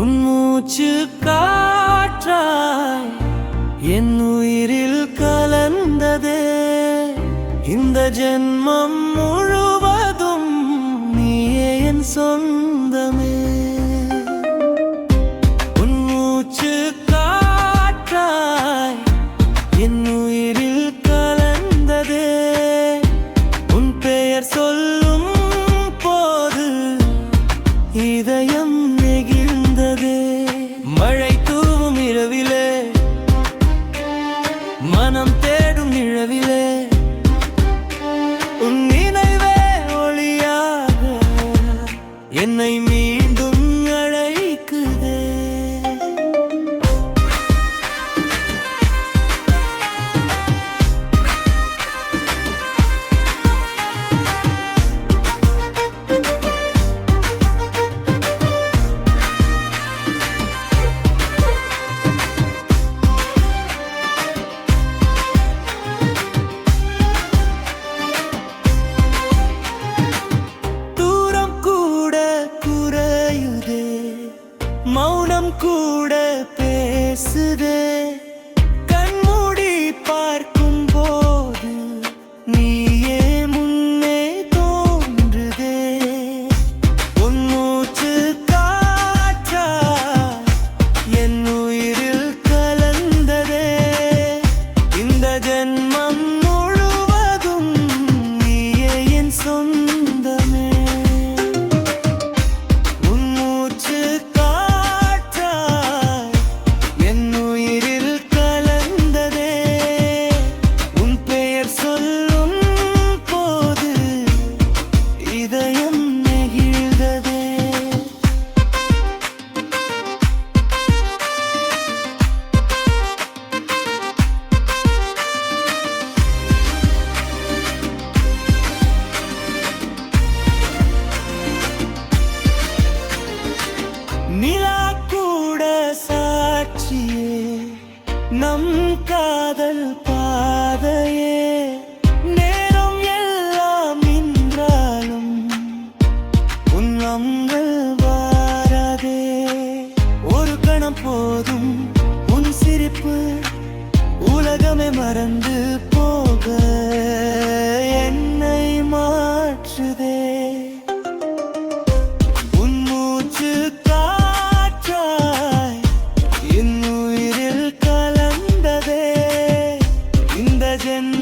உன் மூச்சு காற்றாய் என் உயிரில் கலந்ததே. இந்த ஜென்மம் முழுவதும் நீயே என் சொந்தமே. உன் மூச்சு காற்றாய் என் உயிரில் சொல்லும் போது இதயம் மழை தூவும் இரவிலே. மனம் தேடும் நிழவிலே. உன் நினைவே ஒளியாக என்னை மீ பேசுதே. கண்மூடி பார்க்கும் போது நீயே முன்னே தோன்றுதே. உன் மூச்சு காற்றா என் உயிரில் நிலா கூட சாட்சியே நம் காதல் பாதையே. நேரம் எல்லாம் நின்றாலும் உன்னங்கள் வாராதே. ஒரு கணம் போதும் உன் சிரிப்பு உலகமே மறந்து within